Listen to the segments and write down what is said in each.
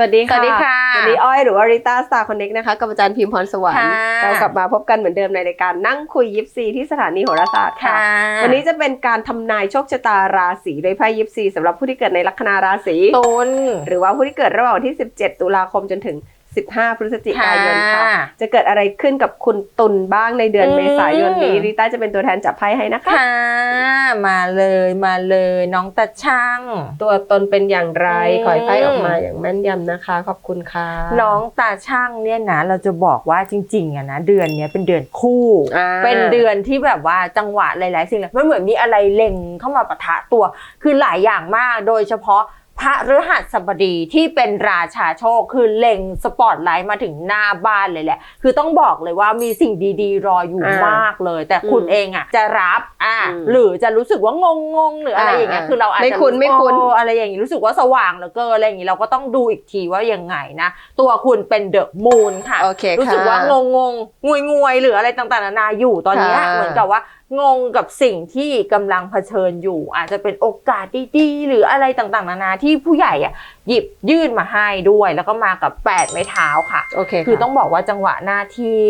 วัสดีค่ะ สวัสดีค่ะ วันนี้อ้อยหรือว่าริต้าสตาร์คอนเน็กนะคะกับอาจารย์พิมพ์พรสวรรค์ค่ะเรากลับมาพบกันเหมือนเดิมในรายการนั่งคุยยิปซีที่สถานีโหราศาสตร์ค่ะค่ะวันนี้จะเป็นการทำนายโชคชะตาราศีโดยไพ่ยิปซีสำหรับผู้ที่เกิดในลัคนาราศีตุนหรือว่าผู้ที่เกิดระหว่างวันที่ 17 ตุลาคมจนถึง 15 พฤศจิกายนค่ะค่ะ จะเกิดอะไรขึ้นกับคุณตุลบ้างในเดือนอืมเมษายนนี้ริต้าจะเป็นตัวแทนจับไพ่ให้นะคะค่ะมาเลยมาเลยน้องตาช่าง ตัวตนเป็นอย่างไรอืมขอให้ไพ่ออกมาอย่างแม่นยำนะคะ ขอบคุณค่ะ น้องตาช่างเนี่ยนะเราจะบอกว่าจริงๆอะนะเดือนเนี้ยเป็นเดือนคู่อ่าเป็นเดือนที่แบบว่าจังหวะหลายๆ สิ่งเลยมันเหมือนมีอะไรเล็งเข้ามาปะทะตัว คือหลายอย่างมากโดยเฉพาะ พระฤหัสบดีที่เป็นราชาโชคคือเล็งสปอตไลท์มาถึงหน้าบ้านเลยแหละ คือต้องบอกเลยว่ามีสิ่งดีๆ รออยู่อ่ามมากเลย แต่คุณอืมเองอะจะรับอ่าอืมหรือจะรู้สึกว่างงงๆหรืออะไรอย่างเงี้ยอ่าคือเราอาจจะไม่คุ้นไม่คุ้นโอ้อะไรอย่างงี้รู้สึกว่าสว่างเหลือเกินอะไรอย่างงี้เราก็ต้องดูอีกทีว่ายังไงนะ ตัวคุณเป็นเดอะมูนค่ะโอเคค่ะรู้สึกว่างงงงงวยงวยๆหรืออะไรต่างๆนานาอยู่ตอนเนี้ยค่ะเหมือนกับว่า งงกับสิ่งที่กำลังเผชิญอยู่ อาจจะเป็นโอกาสดีๆ หรืออะไรต่างๆ นานาที่ผู้ใหญ่อะหยิบยื่นมาให้ด้วย แล้วก็มากับแปดไม้เท้าค่ะโอเคคือต้องบอกว่าจังหวะหน้าที่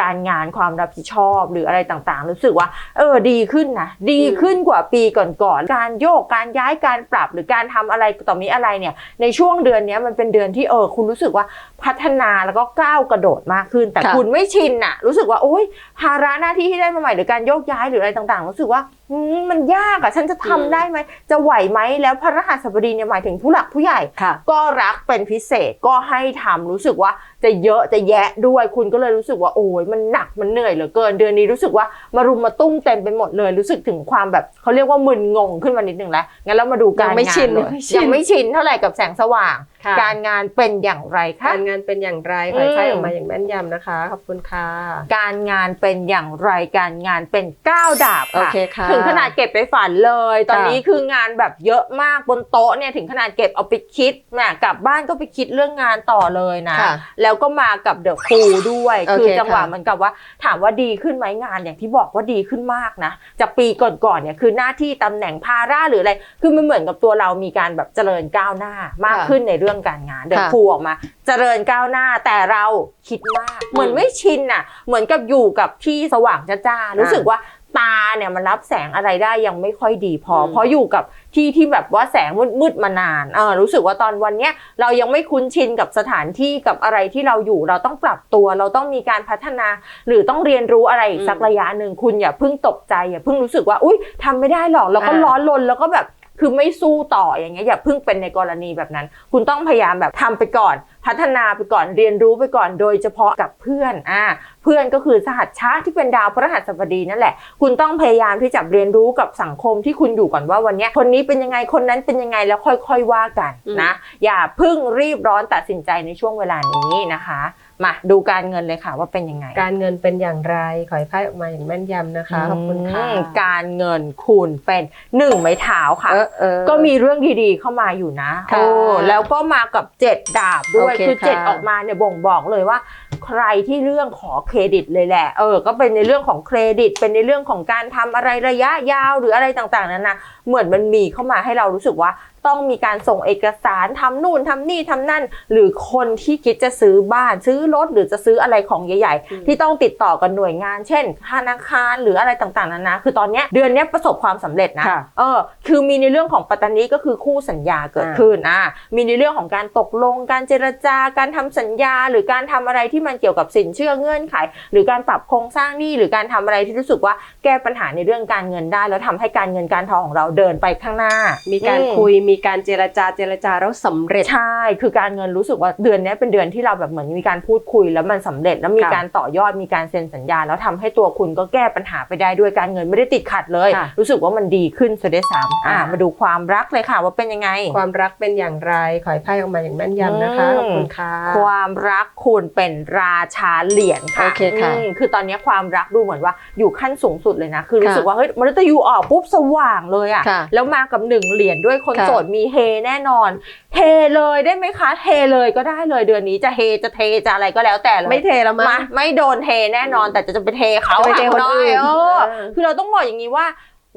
การงานความรับผิดชอบหรืออะไรต่างๆ รู้สึกว่า เออดีขึ้นนะดีขึ้นกว่าปีก่อนๆการโยกการย้ายการปรับหรือการทำอะไรต่อมีอะไรเนี่ย ในช่วงเดือนเนี้ยมันเป็นเดือนที่เออคุณรู้สึกว่าพัฒนาแล้วก็ก้าวกระโดดมากขึ้น แต่ค่ะคุณไม่ชินน่ะรู้สึกว่าโอ๊ยภาระหน้าที่ที่ได้มาใหม่หรือการโยกย้ายหรืออะไรต่างๆ รู้สึกว่าอืมมันยากอะฉันจะทำอืมได้ไหมจะไหวไหมแล้วพระรหัสบดีเนี่ยหมายถึงผู้หลักผู้ใหญ่ค่ะก็รักเป็นพิเศษก็ให้ทำรู้สึกว่า จะเยอะจะแยะด้วยคุณก็เลยรู้สึกว่าโอ้ยมันหนักมันเหนื่อยเหลือเกิน เดือนนี้รู้สึกว่ามารุมมาตุ้มเต็มไปหมดเลย รู้สึกถึงความแบบเขาเรียกว่ามึนงงขึ้นมานิดนึงแล้วงั้นเรามาดูการยังไม่งาชินนเลยยังไม่ชินยังไม่ชินเท่าไหร่กับแสงสว่าง ค่ะการงานเป็นอย่างไรคะ การงานเป็นอย่างไรขอให้ไพ่อืมออกมาอย่างแม่นยำนะคะ ขอบคุณค่ะ การงานเป็นอย่างไรการงานเป็นก้าวดาบโอค่ะเคค่ะ ถึงขนาดเก็บไปฝันเลย ตอนค่ะนี้คืองานแบบเยอะมากบนโต๊ะเนี่ยถึงขนาดเก็บเอาไปคิดแหมกลับบ้านก็ไปคิดเรื่องงานต่อเลยนะ ค่ะแล้วก็มากับเดอะฟูด้วย โอเคคือจังหวะค่ะ เหมือนกับว่าถามว่าดีขึ้นไหมงานอย่างที่บอกว่าดีขึ้นมากนะจากปีก่อนๆเนี่ยคือหน้าที่ตำแหน่งภาระหรืออะไรคือมันเหมือนกับตัวเรามีการแบบเจริญก้าวหน้ามากขึ้นในเรื่องการงานเดอะค่ะฟูออกมา เจริญก้าวหน้าแต่เราคิดมากเหมือนไม่ชินน่ะ เหมือนกับอยู่กับที่สว่างจ้าๆรู้สึกว่าตาเนี่ยมันรับแสงอะไรได้ยังไม่ค่อยดีพออมเพราะอยู่กับที่ที่แบบว่าแสงมืดๆมานานเออรู้สึกว่าตอนวันเนี้ยเรายังไม่คุ้นชินกับสถานที่กับอะไรที่เราอยู่ เราต้องปรับตัว เราต้องมีการพัฒนา หรือต้องเรียนรู้อะไรอีกอืมสักระยะหนึ่งคุณอย่าเพิ่งตกใจอย่าเพิ่งรู้สึกว่า อุ้ยทำไม่ได้หรอกแล้วก็อ่าร้อนรนแล้วก็แบบ คือไม่สู้ต่ออย่างเงี้ยอย่าเพิ่งเป็นในกรณีแบบนั้น คุณต้องพยายามแบบทำไปก่อน พัฒนาไปก่อนเรียนรู้ไปก่อน โดยเฉพาะกับเพื่อนอ่าเพื่อนก็คือสหัสชาที่เป็นดาวพฤหัสบดีนั่นแหละ คุณต้องพยายามที่จะเรียนรู้กับสังคมที่คุณอยู่ก่อนว่าวันนี้คนนี้เป็นยังไงคนนั้นเป็นยังไงแล้วค่อยๆว่ากันนะ อย่าเพิ่งรีบร้อนตัดสินใจในช่วงเวลานี้นะคะ มาดูการเงินเลยค่ะว่าเป็นยังไง การเงินเป็นอย่างไร ขอให้ไพ่ออกมาอย่างแม่นยำนะคะขอบคุณค่ะอืมการเงินคุณเป็นหนึ่งไม้เท้าค่ะเออเออก็มีเรื่องดีๆเข้ามาอยู่นะค่ะโอ้แล้วก็มากับเจ็ดดาบด้วยโอเคคือเจ็ดค่ะออกมาเนี่ยบ่งบอกเลยว่าใครที่เรื่องขอเครดิตเลยแหละ เออ ก็เป็นในเรื่องของเครดิต เป็นในเรื่องของการทำอะไรระยะยาวหรืออะไรต่างๆนั้นนะเหมือนมันมีเข้ามาให้เรารู้สึกว่าต้องมีการส่งเอกสารทำนู่นทำนี่ทำนั่น หรือคนที่คิดจะซื้อบ้านซื้อรถหรือจะซื้ออะไรของใหญ่อืมๆที่ต้องติดต่อกับหน่วยงาน เช่นธนาคารหรืออะไรต่างๆนานาคือตอนเนี้ยเดือนเนี้ยประสบความสำเร็จนะค่ะเออคือมีในเรื่องของปัตตานีก็คือคู่สัญญาเกิดอ่าขึ้นอ่ามีในเรื่องของการตกลงการเจรจาการทำสัญญาหรือการทำอะไรที่มันเกี่ยวกับสินเชื่อเงื่อนไข หรือการปรับโครงสร้างหนี้หรือการทำอะไรที่รู้สึกว่าแก้ปัญหาในเรื่องการเงินได้ แล้วทำให้การเงินการทองของเราเดินไปข้างหน้า มีมีการคุยมีการเจรจาเจรจาแล้วสำเร็จใช่คือการเงินรู้สึกว่าเดือนนี้เป็นเดือนที่เราแบบเหมือนมีการพูดคุย แล้วมันสำเร็จแล้วมีค่ะการต่อยอดมีการเซ็นสัญญา แล้วทำให้ตัวคุณก็แก้ปัญหาไปได้ด้วยการเงินไม่ได้ติดขัดเลยค่ะรู้สึกว่ามันดีขึ้นซะด้วยซ้ำอ่าอ่ามาดูความรักเลยค่ะว่าเป็นยังไง ความรักเป็นอย่างไรขอให้ไพ่ออกมาอย่างแม่นยำนะคะอืมขอบคุณค่ะความรักคุณเป็นราชาเหรียญค่ะโอเคค่ะมคือตอนนี้ความรักดูเหมือนว่าอยู่ขั้นสูงสุดเลยนะ คือรู้ค่ะสึกว่าเฮ้ยมนุษย์ยูออกปุ๊บสว่างเลยอะค่ะแล้วมากับหนึ่งเหรียญด้วยคนค่ะ โสดมีเฮแน่นอน เฮเลยได้ไหมคะเฮเลยก็ได้เลยเดือนนี้จะเฮจะเทจะอะไรก็แล้วแต่เลย ไม่เทแล้วมั้มายไม่โดนเทแน่นอนแต่จะจะไปเทเขาจะไปเทคนหอื่นเออเออคือเราต้องบอกอย่างนี้ว่า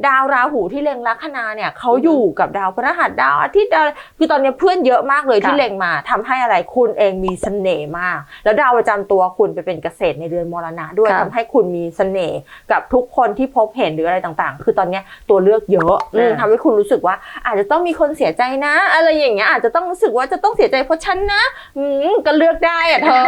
ดาวราหูที่เล็งลัคนาเนี่ยเขาอยู่กับดาวพฤหัสดาวอาทิตย์ดาวคือตอนนี้เพื่อนเยอะมากเลยค่ะที่เล็งมาทำให้อะไรคุณเองมีเสน่ห์มาก แล้วดาวประจำตัวคุณไปเป็นเกษตรในเดือนมรณะด้วยค่ะทำให้คุณมีเสน่ห์กับทุกคนที่พบเห็นหรืออะไรต่างๆ คือตอนเนี้ยตัวเลือกเยอะอืมอ่าทำให้คุณรู้สึกว่า อาจจะต้องมีคนเสียใจนะ อะไรอย่างเงี้ยอาจจะต้องรู้สึกว่าจะต้องเสียใจเพราะฉันนะอืมก็เลือกได้อะเธอ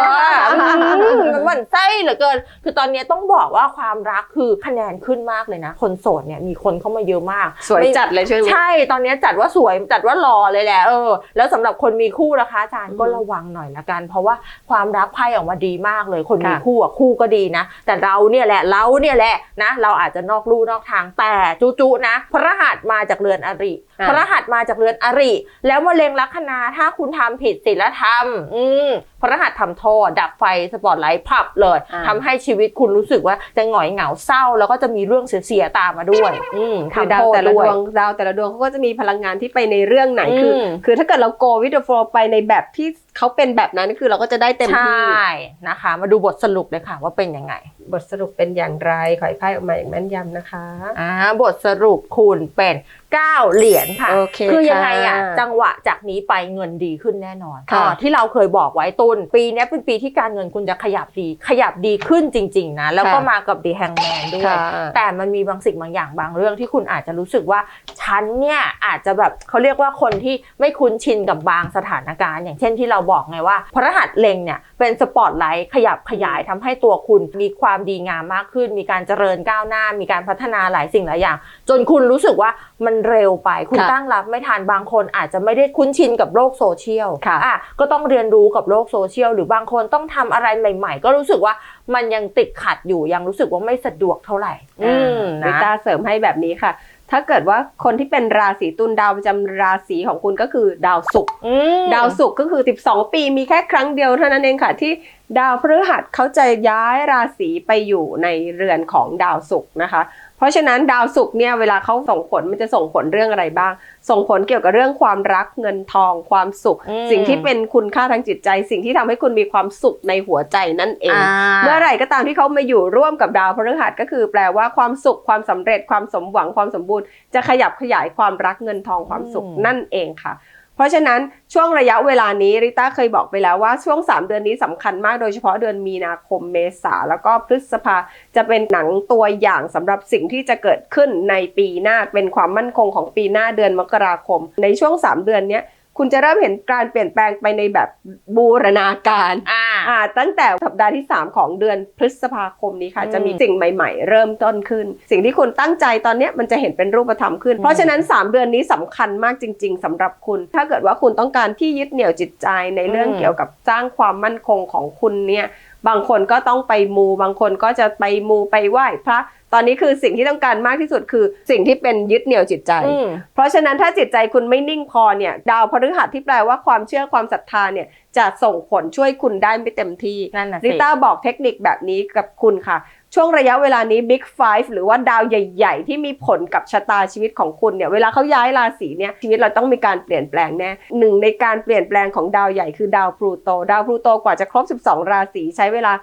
อืมมันหวั่นไส้เหลือเกิน คือตอนเนี้ยต้องบอกว่าความรักคือคะแนนขึ้นมากเลยนะ คนโสดเนี่ยมีคนเข้ามาเยอะมาก สวยไม่จัดเลยช่วงนี้ใช่ตอนนี้จัดว่าสวยจัดว่าหล่อเลยแหละเออแล้วสำหรับคนมีคู่นะคะอาจารย์อืมก็ระวังหน่อยละกัน เพราะว่าความรักไพ่ออกมาดีมากเลยคนมีค่ะคู่อะคู่ก็ดีนะ แต่เราเนี่ยแหละเราเนี่ยแหละนะ เราอาจจะนอกลู่นอกทางแต่จุๆนะ พระรหัสมาจากเรือนอริอ่าพระรหัสมาจากเรือนอริ แล้วมะเร็งลัคนาถ้าคุณทำผิดศีลธรรม อืมพระรหัสทำโทษดับไฟสปอตไลท์พับเลยอ่าทำให้ชีวิตคุณรู้สึกว่าจะหงอยเหงาเศร้า แล้วก็จะมีเรื่องเสียๆตามมาด้วย อืมคือทำดาโทวษแต่ละด้ดวยวงดาวแต่ละดวงเขาก็จะมีพลังงานที่ไปในเรื่องไหนคืออืมคือถ้าเกิดเรา go with the flow ไปในแบบที่ เขาเป็นแบบนั้นคือเราก็จะได้เต็มใชที่่นะคะ มาดูบทสรุปเลยค่ะ ว่าเป็นยังไง บทสรุปเป็นอย่างไร ขอให้ไพ่ออกมาอย่างแม่นยำนะคะอ่าบทสรุปคุณเป็น 9 เหรียญค่ะ โอเคคือยังไงอะค่ะ จังหวะจากนี้ไปเงินดีขึ้นแน่นอนค่ะอ่าที่เราเคยบอกไว้ตุนปีนี้เป็นปีที่การเงินคุณจะขยับดี ขยับดีขึ้นจริง ๆ นะ แล้วก็มากับดีแฮงแมนด้วยค่ะแต่มันมีบางสิ่งบางอย่างบางเรื่องที่คุณอาจจะรู้สึกว่าฉันเนี่ยอาจจะแบบเขาเรียกว่าคนที่ไม่คุ้นชินกับบางสถานการณ์ อย่างเช่นที่เราบอกไงว่าพระหัสเล็งเนี่ยเป็นสปอตไลท์ขยับขยายทำให้ตัวคุณมีความดีงามมากขึ้น มีการเจริญก้าวหน้า มีการพัฒนาหลายสิ่งหลายอย่าง จนคุณรู้สึกว่ามันเร็วไป คุณค่ะตั้งรับไม่ทันบางคนอาจจะไม่ได้คุ้นชินกับโลกโซเชียลค่ะอะก็ต้องเรียนรู้กับโลกโซเชียลหรือบางคนต้องทำอะไรใหม่ ๆ ก็รู้สึกว่ามันยังติดขัดอยู่ยังรู้สึกว่าไม่สะดวกเท่าไหร่ อืมรินะต้าเสริมให้แบบนี้ค่ะ ถ้าเกิดว่าคนที่เป็นราศีตุลดาวประจำราศีของคุณก็คือดาวศุกร์อืมดาวศุกร์ก็คือ 12 ปีมีแค่ครั้งเดียวเท่านั้นเองค่ะที่ดาวพฤหัสเขาจะย้ายราศีไปอยู่ในเรือนของดาวศุกร์นะคะ เพราะฉะนั้นดาวศุกร์เนี่ยเวลาเขาส่งผลมันจะส่งผลเรื่องอะไรบ้าง ส่งผลเกี่ยวกับเรื่องความรักเงินทองความสุขอืมสิ่งที่เป็นคุณค่าทางจิตใจ สิ่งที่ทำให้คุณมีความสุขในหัวใจนั่นเองอ่าเมื่อไหร่ก็ตามที่เขามาอยู่ร่วมกับดาวพฤหัสก็คือ แปลว่าความสุขความสำเร็จความสมหวังความสมบูรณ์ จะขยับขยายความรักเงินทองความสุขอืมนั่นเองค่ะ เพราะฉะนั้นช่วงระยะเวลานี้ริต้าเคยบอกไปแล้วว่าช่วง 3 เดือนนี้สำคัญมากโดยเฉพาะเดือนมีนาคมเมษาแล้วก็พฤษภาจะเป็นหนังตัวอย่างสำหรับสิ่งที่จะเกิดขึ้นในปีหน้าเป็นความมั่นคงของปีหน้าเดือนมกราคม ในช่วง 3 เดือนนี้ คุณจะเริ่มเห็นการเปลี่ยนแปลงไปในแบบบูรณาการอ่าอ่าตั้งแต่สัปดาห์ที่ 3 ของเดือนพฤษภาคมนี้ค่ะอืมจะมีสิ่งใหม่ๆ เริ่มต้นขึ้น สิ่งที่คุณตั้งใจตอนเนี้ยมันจะเห็นเป็นรูปธรรมขึ้นอืมเพราะฉะนั้น 3 เดือนนี้สำคัญมากจริง ๆสำหรับคุณ ถ้าเกิดว่าคุณต้องการที่ยึดเหนี่ยวจิตใจในเรื่องเกี่ยวกับสร้างความมั่นคงของคุณเนี่ย บางคนก็ต้องไปมู บางคนก็จะไปมูไปไหว้พระ ตอนนี้คือสิ่งที่ต้องการมากที่สุดคือสิ่งที่เป็นยึดเหนี่ยวจิตใจอืมเพราะฉะนั้นถ้าจิตใจคุณไม่นิ่งพอเนี่ย ดาวพฤหัสที่แปลว่าความเชื่อความศรัทธาเนี่ยจะส่งผลช่วยคุณได้ไม่เต็มที่นั่นน่ะริสิต้าบอกเทคนิคแบบนี้กับคุณค่ะ ช่วงระยะเวลานี้ Big Five หรือว่าดาวใหญ่ ๆ ที่มีผลกับชะตาชีวิตของคุณเนี่ยเวลาเขาย้ายราศีเนี่ยชีวิตเราต้องมีการเปลี่ยนแปลงแน่หนึ่งในการเปลี่ยนแปลงของดาวใหญ่คือดาวพลูโต ดาวพลูโตกว่าจะครบ 12 ราศีใช้เวลา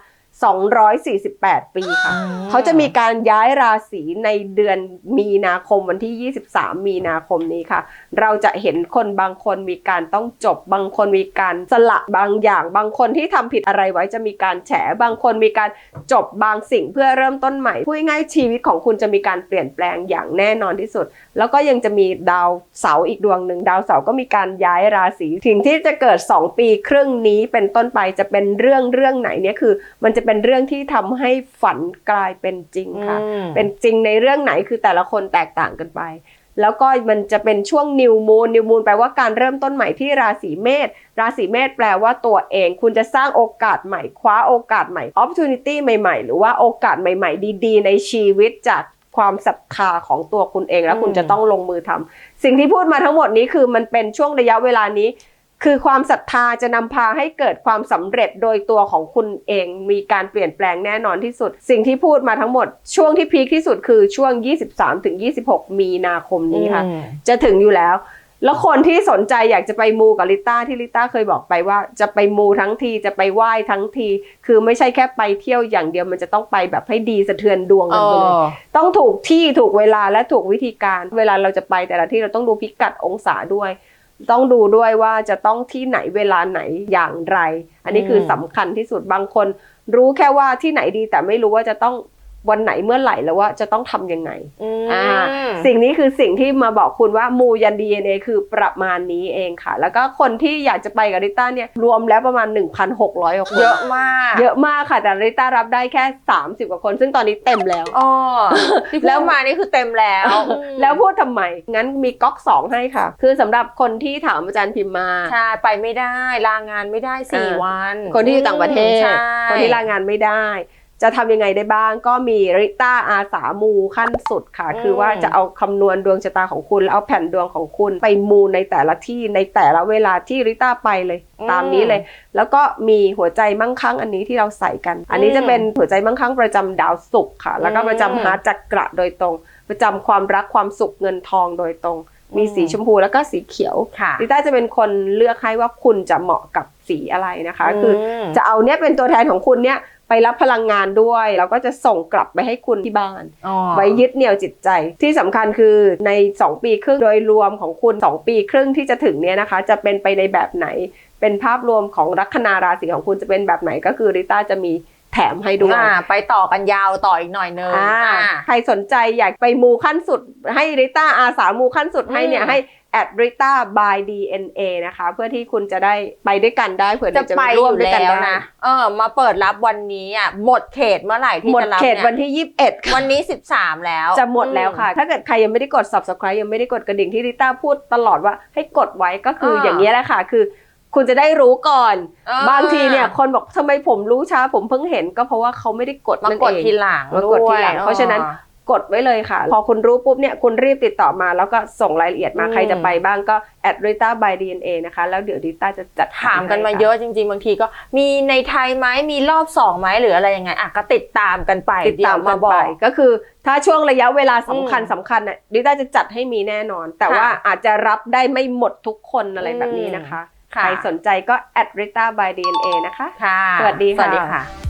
248 ปีค่ะ เขาจะมีการย้ายราศีในเดือนมีนาคมวันที่ 23 มีนาคมนี้ค่ะ เราจะเห็นคนบางคนมีการต้องจบบางคนมีการสละบางอย่าง บางคนที่ทำผิดอะไรไว้จะมีการแฉบางคนมีการจบบางสิ่งเพื่อเริ่มต้นใหม่พูดง่ายๆชีวิตของคุณจะมีการเปลี่ยนแปลงอย่างแน่นอนที่สุด แล้วก็ยังจะมีดาวเสาร์อีกดวงหนึ่งดาวเสาร์ก็มีการย้ายราศีสิ่งที่จะเกิด 2 ปีครึ่งนี้เป็นต้นไปจะเป็นเรื่องเรื่องไหนเนี่ยคือ มันจะเป็นเรื่องที่ทำให้ฝันกลายเป็นจริงค่ะอืมเป็นจริงในเรื่องไหนคือแต่ละคนแตกต่างกันไป แล้วก็มันจะเป็นช่วงนิวมูนนิวมูนแปลว่าการเริ่มต้นใหม่ที่ราศีเมษราศีเมษแปลว่าตัวเอง คุณจะสร้างโอกาสใหม่ คว้าโอกาสใหม่ opportunity ใหม่ ๆ หรือว่าโอกาสใหม่ ๆ ดี ๆ ในชีวิตจากความศรัทธาของตัวคุณเองแล้วคุณอืมจะต้องลงมือทำสิ่งที่พูดมาทั้งหมดนี้คือมันเป็นช่วงระยะเวลานี้ คือความศรัทธาจะนำพาให้เกิดความสำเร็จโดยตัวของคุณเองมีการเปลี่ยนแปลงแน่นอนที่สุด สิ่งที่พูดมาทั้งหมด ช่วงที่พีคที่สุดคือช่วง 23-26 มีนาคมนี้ค่ะอืมจะถึงอยู่แล้ว แล้วคนที่สนใจอยากจะไปมูกับลิต้าที่ลิต้าเคยบอกไปว่า จะไปมูทั้งทีจะไปไหว้ทั้งที คือไม่ใช่แค่ไปเที่ยวอย่างเดียวมันจะต้องไปแบบให้ดีสะเทือนดวงเอกันไปเลยอต้องถูกที่ถูกเวลาและถูกวิธีการ เวลาเราจะไปแต่ละที่เราต้องดูพิกัดองศาด้วย ต้องดูด้วยว่าจะต้องที่ไหนเวลาไหนอย่างไร อันนี้คือมสำคัญที่สุดบางคน รู้แค่ว่าที่ไหนดีแต่ไม่รู้ว่าจะต้อง วันไหนเมื่อไหร่แล้วว่าจะต้องทำยังไงอืมอ่าสิ่งนี้คือสิ่งที่มาบอกคุณว่ามูยัน DNA คือประมาณนี้เองค่ะ แล้วก็คนที่อยากจะไปกับริต้าเนี่ยรวมแล้วประมาณ 1,600กว่าคน เยอะมาก เยอะมากค่ะ แต่ริต้ารับได้แค่ 30 กว่าคน ซึ่งตอนนี้เต็มแล้วอ๋อที่แล้แล้ววมานี่คือเต็มแล้ว แล้วพูดทำไม งั้นมีก๊อกสองให้ค่ะ คือสำหรับคนที่ถามอาจารย์พิมพ์มาใช่ไปไม่ได้ลางานไม่ได้สี่อ่าวัน คนที่อยู่ต่างประเทศใช่คนที่ลางานไม่ได้ จะทำยังไงได้บ้าง ก็มีริต้าอาสามูขั้นสุดค่ะ คือว่าจะเอาคำนวณดวงชะตาของคุณแล้วเอาแผ่นดวงของคุณไปมูในแต่ละที่ในแต่ละเวลาที่ริต้าไปเลย ตามนี้เลย แล้วก็มีหัวใจมั่งคั่งอันนี้ที่เราใส่กัน อันนี้จะเป็นหัวใจมั่งคั่งประจำดาวศุกร์ค่ะ แล้วก็ประจำฮาร์ทจักระโดยตรง ประจำความรักความสุขเงินทองโดยตรง มีสีชมพูแล้วก็สีเขียวค่ะลิต้าจะเป็นคนเลือกให้ว่าคุณจะเหมาะกับสีอะไรนะคะ คือมจะเอาเนี้ยเป็นตัวแทนของคุณเนี่ยไปรับพลังงานด้วย แล้วก็จะส่งกลับไปให้คุณที่บ้านอ๋อไว้ยึดเหนี่ยวจิตใจ ที่สำคัญคือใน 2 ปีครึ่งโดยรวมของคุณ 2 ปีครึ่งที่จะถึงเนี่ยนะคะ จะเป็นไปในแบบไหน เป็นภาพรวมของลัคนาราศีของคุณจะเป็นแบบไหนก็คือริต้าจะมี แถมให้ด้วยอ่าไปต่อกันยาวต่ออีกหน่อยนึงอ่าอ่าใครสนใจอยากไปมูขั้นสุด ให้ริต้าอาสามูขั้นสุดให้เนี่ยอืมให้แอดริต้า by DNA นะคะ เพื่อที่คุณจะได้ไปด้วยกันได้เผื่อจะเดี๋ยวจะไปไปอร่วมยู่ด้วยกันแล้วได้นะเออมาเปิดรับวันนี้อะหมดเขตเมื่อไหร่ที่หมดจะรับเขตเนี่ยวันที่ 21ค่ะวันนี้ 13 แล้ว จะหมดแล้วค่ะ ถ้าเกิดใครยังไม่ได้กด subscribe ยังไม่ได้กดกระดิ่งที่ริต้าพูดตลอดว่าให้กดไว้ก็คืออย่างนี้ยแหละค่ะ คือ คุณจะได้รู้ก่อน เออ บางทีเนี่ยคนบอกทำไมผมรู้ช้าผมเพิ่งเห็นก็เพราะว่าเขาไม่ได้กดมานั่นกดเอง ทีหลังมากดทีหลังด้วยเพราะฉะนั้นกดไว้เลยค่ะ พอคุณรู้ปุ๊บเนี่ยคุณรีบติดต่อมา แล้วก็ส่งรายละเอียดมาอืม ใครจะไปบ้างก็แอดริต้า by DNA นะคะ แล้วเดี๋ยวริต้าจะจัดถามกันมาให้ค่เยอะจริง ๆ บางทีก็มีในไทยไหมมีรอบสองไหมหรืออะไรยังไงอะก็ติดตามกันไปติดตามเยวมามาบบออกกก็คือ ถ้าช่วงระยะเวลาสำคัญอืมสำคัญน่ะริต้าจะจัดให้มีแน่นอน แต่ค่ะว่าอาจจะรับได้ไม่หมดทุกคนอะไรแบบนี้นะคะค่ะ ใครสนใจก็แอดริต้า by DNA นะคะ ค่ะ สวัสดีค่ะสวัสดีค่ะ